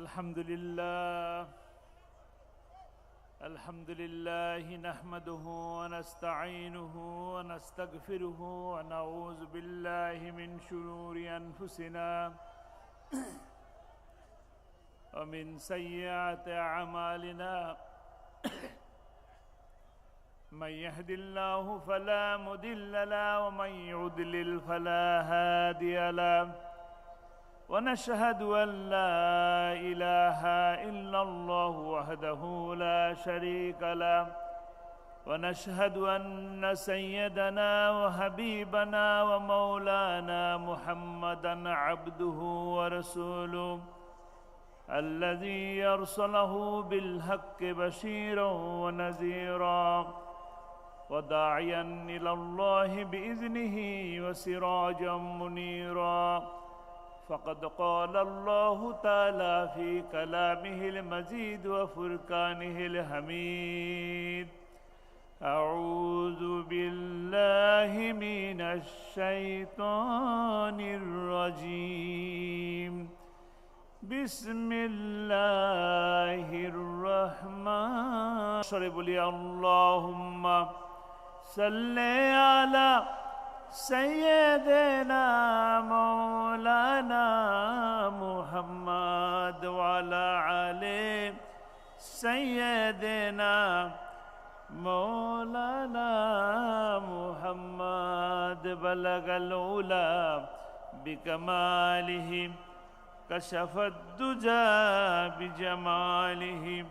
الحمد لله. الحمد لله نحمده ونستعينه ونستغفره ونعوذ بالله من شرور أنفسنا ومن سيئات أعمالنا. من يهد الله فلا مضل له ومن يضلل فلا هادي له. ونشهد أن لا إله إلا الله وحده لا شريك له. ونشهد أن سيدنا وحبيبنا ومولانا محمدا عبده ورسوله الذي يرسله بالحق بشيرا ونذيرا وداعيا إلى الله بإذنه وسراجا منيرا. فقد قال الله تعالى في كلامه المجيد وفرقانه الحميد. أعوذ بالله من الشيطان الرجيم. بسم الله الرحمن لي اللهم صل على سيدنا مولانا محمد وعلى آله سيدنا مولانا محمد. بلغ العلا بكماله كشف الدجى بجماله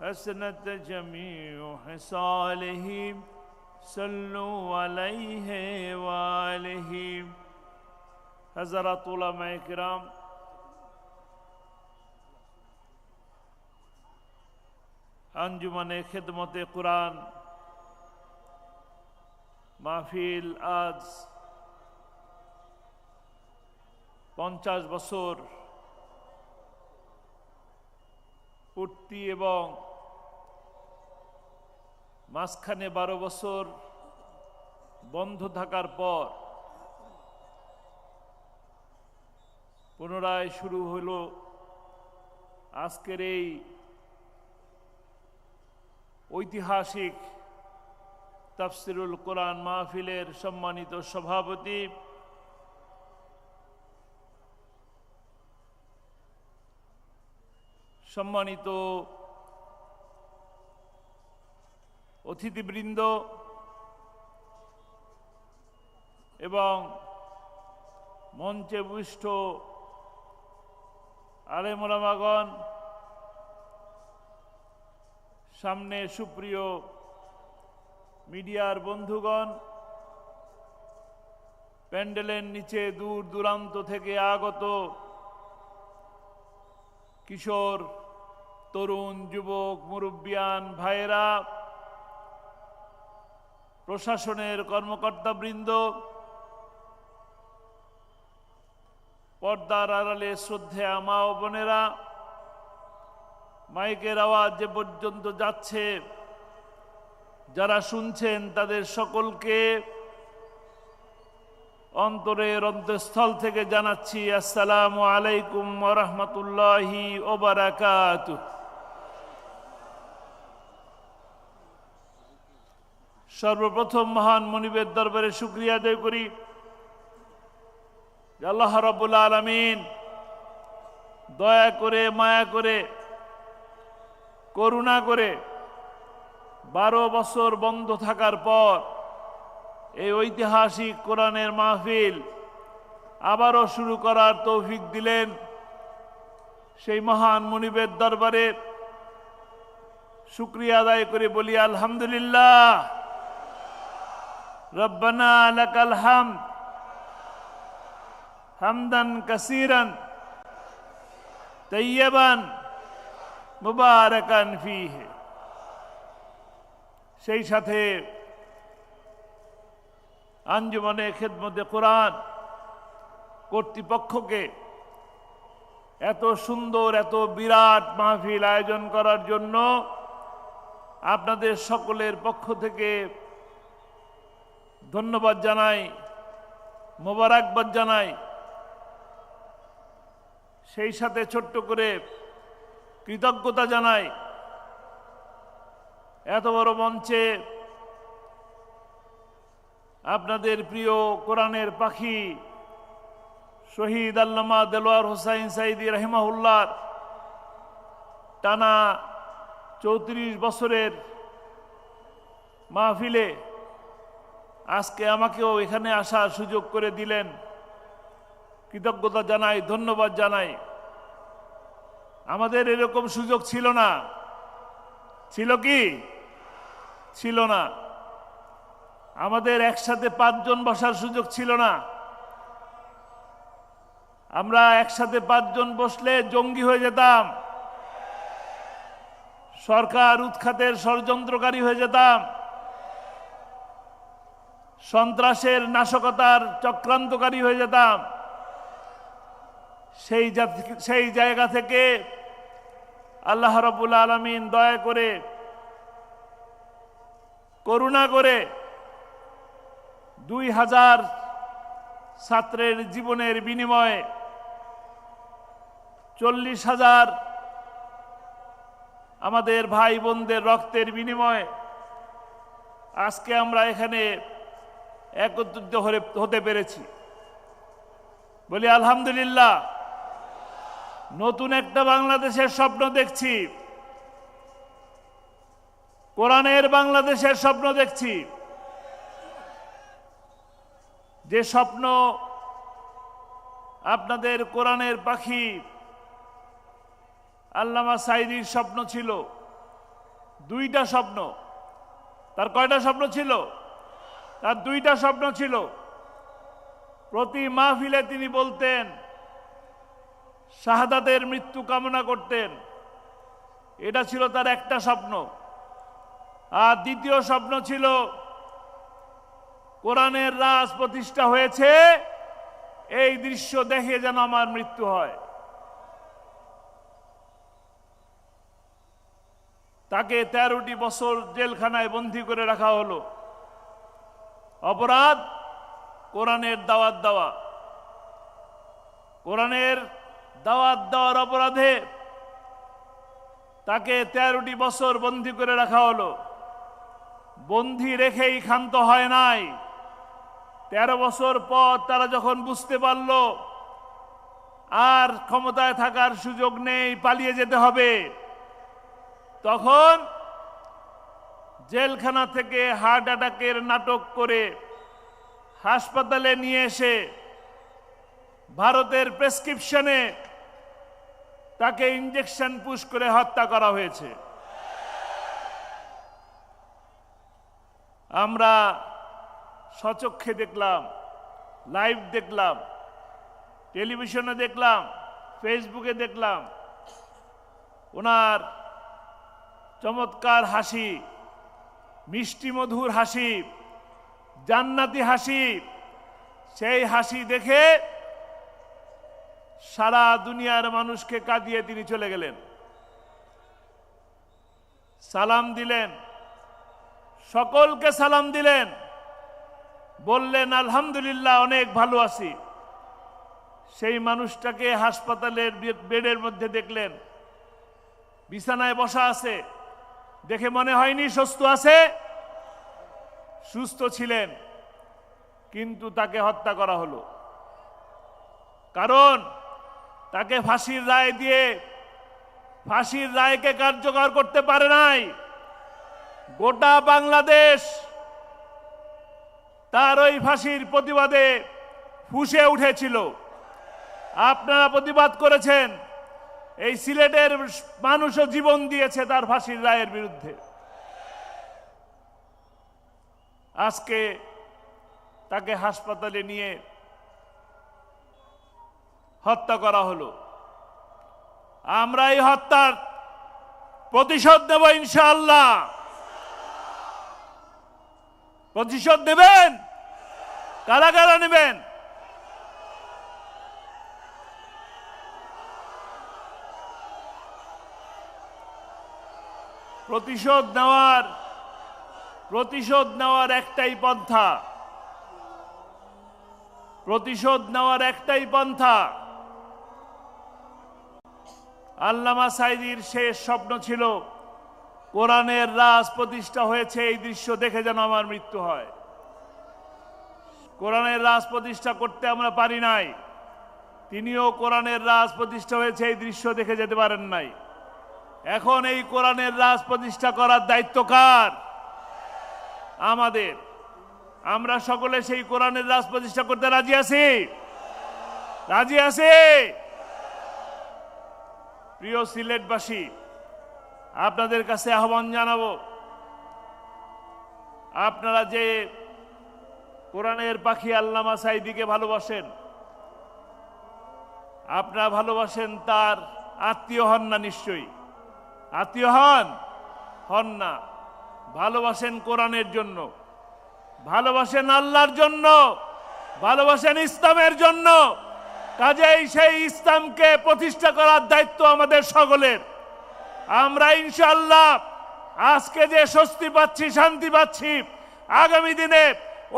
حسنت جميع حصاله. صلوا عليه وآله حضرات علماء کرام আঞ্জুমানে খেদমতে কোরআন মাহফিল আজ পঞ্চাশ বছর পূর্তি এবং মাঝখানে বারো বছর বন্ধ থাকার পর পুনরায় শুরু হল আজকের এই ঐতিহাসিক তাফসিরুল কোরআন মাহফিলের সম্মানিত সভাপতি সম্মানিত অতিথিবৃন্দ এবং মঞ্চে বুষ্ট আলেমোলামাগণ সামনে সুপ্রিয় মিডিয়ার বন্ধুগণ, প্যান্ডেলের নিচে দূর দূরান্ত থেকে আগত কিশোর, তরুণ, যুবক, মুরব্বিয়ান ভাইয়েরা প্রশাসনের কর্মকর্তাবৃন্দ, পর্দার আড়ালে শ্রদ্ধে আমা ও বোনেরা, মাইকের আওয়াজ যে পর্যন্ত যাচ্ছে। যারা শুনছেন তাদের সকলকে অন্তরের অন্তঃস্থল থেকে জানাচ্ছি, আসসালামু আলাইকুম রহমতুল্লাহি ওবারাকাত সর্বপ্রথম মহান মনিবের দরবারে শুক্রিয়া আদায় করি। আল্লাহ রবুল আলমিন দয়া করে, মায়া করে, করুণা করে বারো বছর বন্ধ থাকার পর এই ঐতিহাসিক কোরআনের মাহফিল আবারও শুরু করার তৌফিক দিলেন সেই মহান মনিবের দরবারে। শুক্রিয়া আদায় করে, বলি আলহামদুলিল্লাহ। রব্বানা লাকাল হামদ হামদান কাসিরান। তৈয়বান মুবারকান ফিহে। সেই সাথে আঞ্জুমানে খেদমতে কোরআন কর্তৃপক্ষকে এত সুন্দর, এত বিরাট মাহফিল আয়োজন করার জন্য আপনাদের সকলের পক্ষ থেকে ধন্যবাদ জানাই, মোবারকবাদ জানাই। সেই সাথে ছোট্ট করে কৃতজ্ঞতা জানাই। এত বড় মঞ্চে আপনাদের প্রিয় কোরআনের পাখি শহীদ আল্লামা দেলোয়ার হোসাইন সাইদি রহিমাহুল্লার টানা চৌত্রিশ বছরের মাহফিলে আজকে আমাকেও এখানে আসার সুযোগ করে দিলেন। কৃতজ্ঞতা জানাই, ধন্যবাদ জানাই। আমাদের এরকম সুযোগ ছিল না। ছিল কি? ছিল না। আমাদের একসাথে পাঁচজন বসার সুযোগ ছিল না। আমরা একসাথে পাঁচজন বসলে জঙ্গি হয়ে যেতাম। সরকার উৎখাতের ষড়যন্ত্রকারী হয়ে যেতাম। সন্ত্রাসের নাশকতার চক্রান্তকারী হয়ে যেতাম। সেই সেই জায়গা থেকে আল্লাহ রবুল আলমিন দয়া করে, করুণা করে দুই হাজার ছাত্রের জীবনের বিনিময়ে চল্লিশ হাজার আমাদের ভাই বোনদের রক্তের বিনিময়ে আজকে আমরা এখানে একত্রিত হতে পেরেছি। বলি, আলহামদুলিল্লাহ, নতুন একটা বাংলাদেশের স্বপ্ন দেখছি। কোরআনের বাংলাদেশের স্বপ্ন দেখছি। যে স্বপ্ন আপনাদের কোরআনের পাখি আল্লামা সাইদির স্বপ্ন ছিল। দুইটা স্বপ্ন। তার কয়টা স্বপ্ন ছিল? তার দুইটা স্বপ্ন ছিল। প্রতি মাহফিলে তিনি বলতেন, শাহাদাতের মৃত্যু কামনা করতেন। এটা ছিল তার একটা স্বপ্ন। আর দ্বিতীয় স্বপ্ন ছিল, কোরআনের রাজ প্রতিষ্ঠা হয়েছে, এই দৃশ্য দেখে যেন আমার মৃত্যু হয়। তাকে তেরোটি বছর জেলখানায় বন্দী করে রাখা হলো। অপরাধ, কোরআনের দাওয়াত দেওয়া। কোরআনের দাওয়াত দেওয়ার অপরাধে তাকে তেরোটি বছর বন্দি করে রাখা হলো। বন্দি রেখেই ক্ষান্ত হয় নাই। তেরো বছর পর তারা যখন বুঝতে পারল, আর ক্ষমতায় থাকার সুযোগ নেই, পালিয়ে যেতে হবে, তখন জেলখানা থেকে হার্ট অ্যাটাকের নাটক করে হাসপাতালে নিয়ে এসে ভারতের প্রেসক্রিপশনে তাকে ইঞ্জেকশন পুশ করে হত্যা করা হয়েছে। আমরা সচক্ষে দেখলাম, লাইভ দেখলাম, টেলিভিশনে দেখলাম, ফেসবুকে দেখলাম, ওনার চমৎকার হাসি মিষ্টি মধুর হাসি, জান্নাতি হাসি, সেই হাসি দেখে সারা দুনিয়ার মানুষকে কাঁদিয়ে তিনি চলে গেলেন। সালাম দিলেন, সকলকে সালাম দিলেন, বললেন, আলহামদুলিল্লাহ, অনেক ভালো আছি। সেই মানুষটাকে হাসপাতালের বেডের মধ্যে দেখলেন, বিছানায় বসা আছে। দেখে মনে হয়নি সুস্থ আছে? সুস্থ ছিলেন, কিন্তু তাকে হত্যা করা হলো। কারণ তাকে ফাঁসির রায় দিয়ে, ফাঁসির রায়কে কার্যকর করতে পারে নাই। গোটা বাংলাদেশ তার ওই ফাঁসির প্রতিবাদে ফুসে উঠেছিল। আপনারা প্রতিবাদ করেছেন। এই সিলেটের মানুষও জীবন দিয়েছে তার ফাঁসির রায়ের বিরুদ্ধে। আজকে তাকে হাসপাতালে নিয়ে হত্যা করা হলো। আমরা এই হত্যার প্রতিশোধ নেব ইনশাআল্লাহ। প্রতিশোধ দেবেন কারা কারা নেবেন? প্রতিশোধ নেওয়ার প্রতিশোধ নেওয়ার একটাই পন্থা। প্রতিশোধ নেওয়ার একটাই পন্থা। আল্লামা সাইদির শেষ স্বপ্ন ছিল, কোরআনের রাজ প্রতিষ্ঠা হয়েছে, এই দৃশ্য দেখে যেন আমার মৃত্যু হয়। কোরআনের রাজ প্রতিষ্ঠা করতে আমরা পারি নাই, তিনিও কোরআনের রাজ প্রতিষ্ঠা হয়েছে, এই দৃশ্য দেখে যেতে পারেন নাই। এখন এই কোরআনের রাজ প্রতিষ্ঠা করার দায়িত্ব কার? আমাদের। আমরা সকলে সেই কোরআনের রাজ প্রতিষ্ঠা করতে রাজি আছি? রাজি আছি? প্রিয় সিলেটবাসী, আপনাদের কাছে আহ্বান জানাব, আপনারা যে কোরআনের পাখি আল্লামা সাইদিকে ভালোবাসেন, আপনারা ভালোবাসেন তার আত্মীয় হন না নিশ্চয়ই। আত্মীয় হন হন না। ভালোবাসেন কোরআনের জন্য, ভালোবাসেন আল্লাহর জন্য, ভালোবাসেন ইসলামের জন্য। কাজেই সেই ইসলামকে প্রতিষ্ঠা করার দায়িত্ব আমাদের সকলের। আমরা ইনশাল্লাহ আজকে যে স্বস্তি পাচ্ছি, শান্তি পাচ্ছি, আগামী দিনে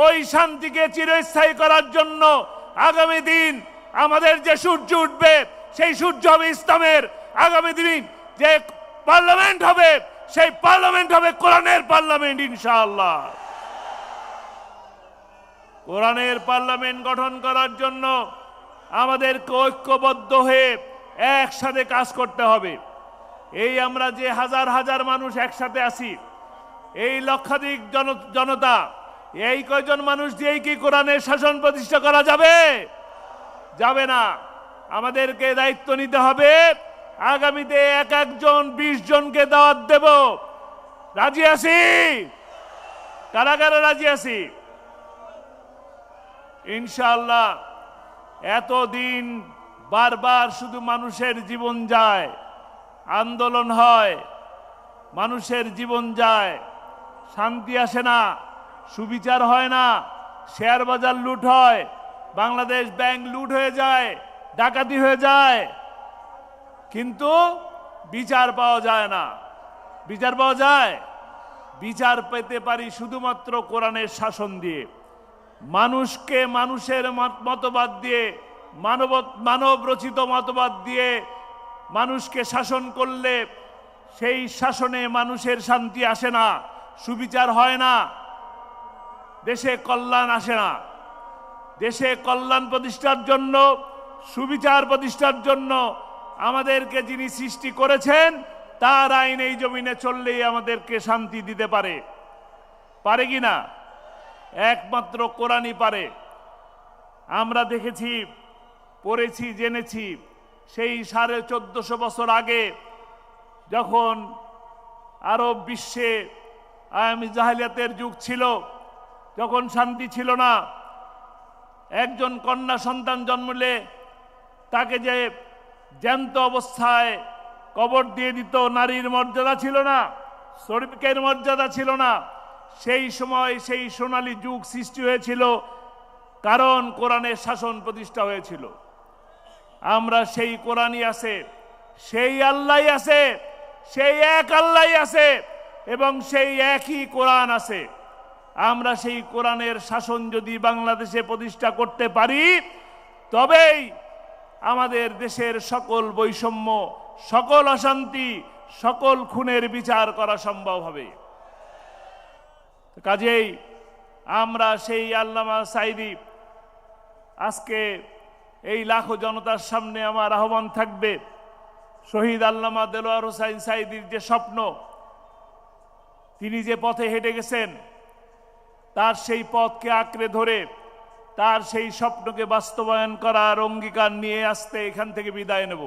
ওই শান্তিকে চিরস্থায়ী করার জন্য আগামী দিন আমাদের যে সূর্য উঠবে, সেই সূর্য হবে ইসলামের। আগামী দিন যে পার্লামেন্ট হবে, সেই পার্লামেন্ট হবে কোরআনের পার্লামেন্ট, ইনশাআল্লাহ। কোরআনের পার্লামেন্ট গঠন করার জন্য আমাদেরকে ঐক্যবদ্ধ হয়ে একসাথে কাজ করতে হবে। এই আমরা যে হাজার হাজার মানুষ একসাথে আছি, এই লক্ষাধিক জন, জনতা, এই কয়জন মানুষ দিয়েই কি কোরআনের শাসন প্রতিষ্ঠা করা যাবে? যাবে না। আমাদেরকে দায়িত্ব নিতে হবে আগামীতে এক একজন বিশ জনকে দাওয়াত দেব। রাজি আছি? কারা কারা রাজি আছি? ইনশাল্লাহ এতদিন বারবার শুধু মানুষের জীবন যায়, আন্দোলন হয়, মানুষের জীবন যায়, শান্তি আসে না, সুবিচার হয় না, শেয়ার বাজার লুট হয়, বাংলাদেশ ব্যাংক লুট হয়ে যায়, ডাকাতি হয়ে যায় কিন্তু বিচার পাওয়া যায় না। বিচার পাওয়া যায়? বিচার পেতে পারি শুধুমাত্র কোরআনের শাসন দিয়ে। মানুষকে মানুষের মত- মতবাদ দিয়ে মানব মানব রচিত মতবাদ দিয়ে মানুষকে শাসন করলে সেই শাসনে মানুষের শান্তি আসে না, সুবিচার হয় না। দেশে কল্যাণ আসে না। দেশে কল্যাণ প্রতিষ্ঠার জন্য, সুবিচার প্রতিষ্ঠার জন্য আমাদেরকে যিনি সৃষ্টি করেছেন, তার আইন এই জমিনে চললেই আমাদেরকে শান্তি দিতে পারে। পারে কি না? একমাত্র কোরআনই পারে। আমরা দেখেছি, পড়েছি, জেনেছি, সেই সাড়ে চোদ্দশো বছর আগে যখন আরব বিশ্বে আয়ামি জাহালিয়াতের যুগ ছিল, যখন শান্তি ছিল না, একজন কন্যা সন্তান জন্মলে তাকে যে জ্যান্ত অবস্থায় কবর দিয়ে দিত, নারীর মর্যাদা ছিল না, শ্রমিকের মর্যাদা ছিল না। সেই সময় সেই সোনালী যুগ সৃষ্টি হয়েছিল, কারণ কোরআনের শাসন প্রতিষ্ঠা হয়েছিল। আমরা সেই কোরআনই আছে, সেই আল্লাহ আছে, সেই এক আল্লাহ আছে, এবং সেই একই কোরআন আছে। আমরা সেই কোরআনের শাসন যদি বাংলাদেশে প্রতিষ্ঠা করতে পারি, তবেই আমাদের দেশের সকল বৈষম্য, সকল অশান্তি, সকল খুনের বিচার করা সম্ভব হবে। কাজেই আমরা সেই আল্লামা সাইদি, আজকে এই লাখো জনতার সামনে আমার আহ্বান থাকবে, শহীদ আল্লামা দেলোয়ার হোসাইন সাইদির যে স্বপ্ন, তিনি যে পথে হেঁটে গেছেন, তার সেই পথকে আঁকড়ে ধরে তার সেই স্বপ্নকে বাস্তবায়ন করার অঙ্গীকার নিয়ে আসতে এখান থেকে বিদায় নেব।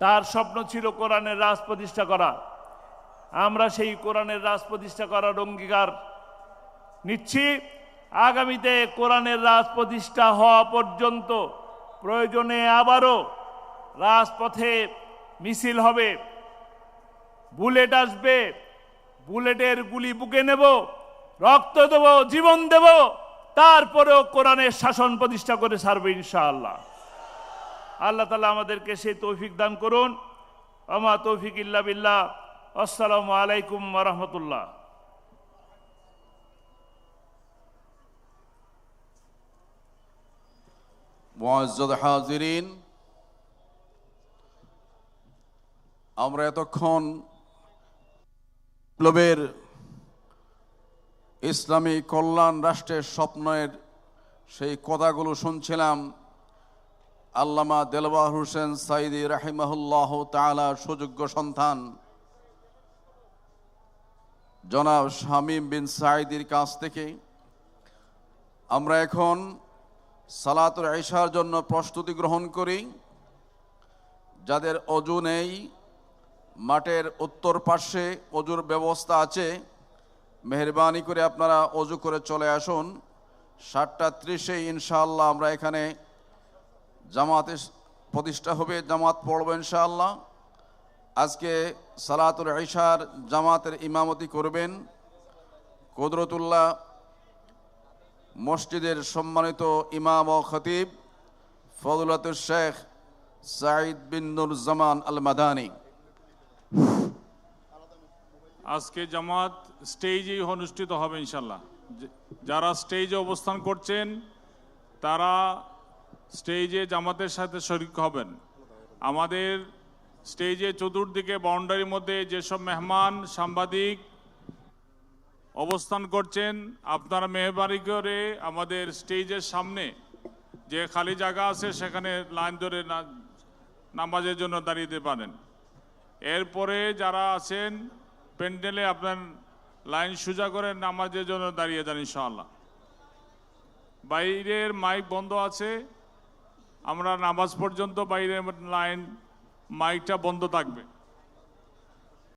তার স্বপ্ন ছিল কোরআনের রাজ প্রতিষ্ঠা করা। আমরা সেই কোরআনের রাজ প্রতিষ্ঠা করার অঙ্গীকার নিচ্ছি। আগামীতে কোরআনের রাজ প্রতিষ্ঠা হওয়া পর্যন্ত প্রয়োজনে আবারও রাজপথে মিছিল হবে। বুলেট আসবে, বুলেটের গুলি বুকে নেব, রক্ত দেব, জীবন দেব। তারপরেও কোরআনের শাসন প্রতিষ্ঠা করে ছাড়বে ইনশাআল্লাহ। আল্লাহ তালা আমাদেরকে সেই তৌফিক দান করুন। আমা তৌফিক ইল্লা বিল্লাহ। আসসালামু আলাইকুম রহমতুল্লাহ। হাজিরিন, আমরা এতক্ষণ বিপ্লবের ইসলামী কল্যাণ রাষ্ট্রের স্বপ্নের সেই কথাগুলো শুনছিলাম। আল্লামা দেলওয়ার হোসেন সাইদি রাহিমাহুল্লাহ তালার সুযোগ্য সন্তান। জনাব শামীম বিন সাইদির কাছ থেকে। আমরা এখন সালাতুর ঈশার জন্য প্রস্তুতি গ্রহণ করি। যাদের অজু নেই, মাঠের উত্তর পার্শ্বে অজুর ব্যবস্থা আছে। মেহরবানি করে আপনারা অজু করে চলে আসুন। সাতটা ত্রিশে ইনশাআল্লাহ আমরা এখানে জামাতে প্রতিষ্ঠা হবে, জামাত পড়ব ইনশাআল্লাহ। আজকে সালাতুল ঈশার জামাতের ইমামতি করবেন। কুদরতুল্লাহ মসজিদের সম্মানিত ইমাম ও খতিব ফজলাতুল শেখ সাঈদ বিন নুরজামান আল মাদানী আজকে জামাত স্টেজেই অনুষ্ঠিত হবে ইনশাল্লাহ যারা স্টেজে অবস্থান করছেন, তারা স্টেজে জামাতের সাথে শরিক হবেন। আমাদের স্টেজে চতুর্দিকে বাউন্ডারির মধ্যে যেসব মেহমান, সাংবাদিক অবস্থান করছেন, আপনারা মেহরবানি করে আমাদের স্টেজের সামনে যে খালি জায়গা আছে, সেখানে লাইন ধরে নামাজের জন্য দাঁড়িয়ে পারেন। এরপরে যারা আছেন প্যান্ডেলে আপনার লাইন সোজা করে নামাজের জন্য দাঁড়িয়ে যান ইনশাআল্লাহ। বাইরের মাইক বন্ধ আছে, আমরা নামাজ পর্যন্ত বাইরের লাইন মাইকটা বন্ধ থাকবে।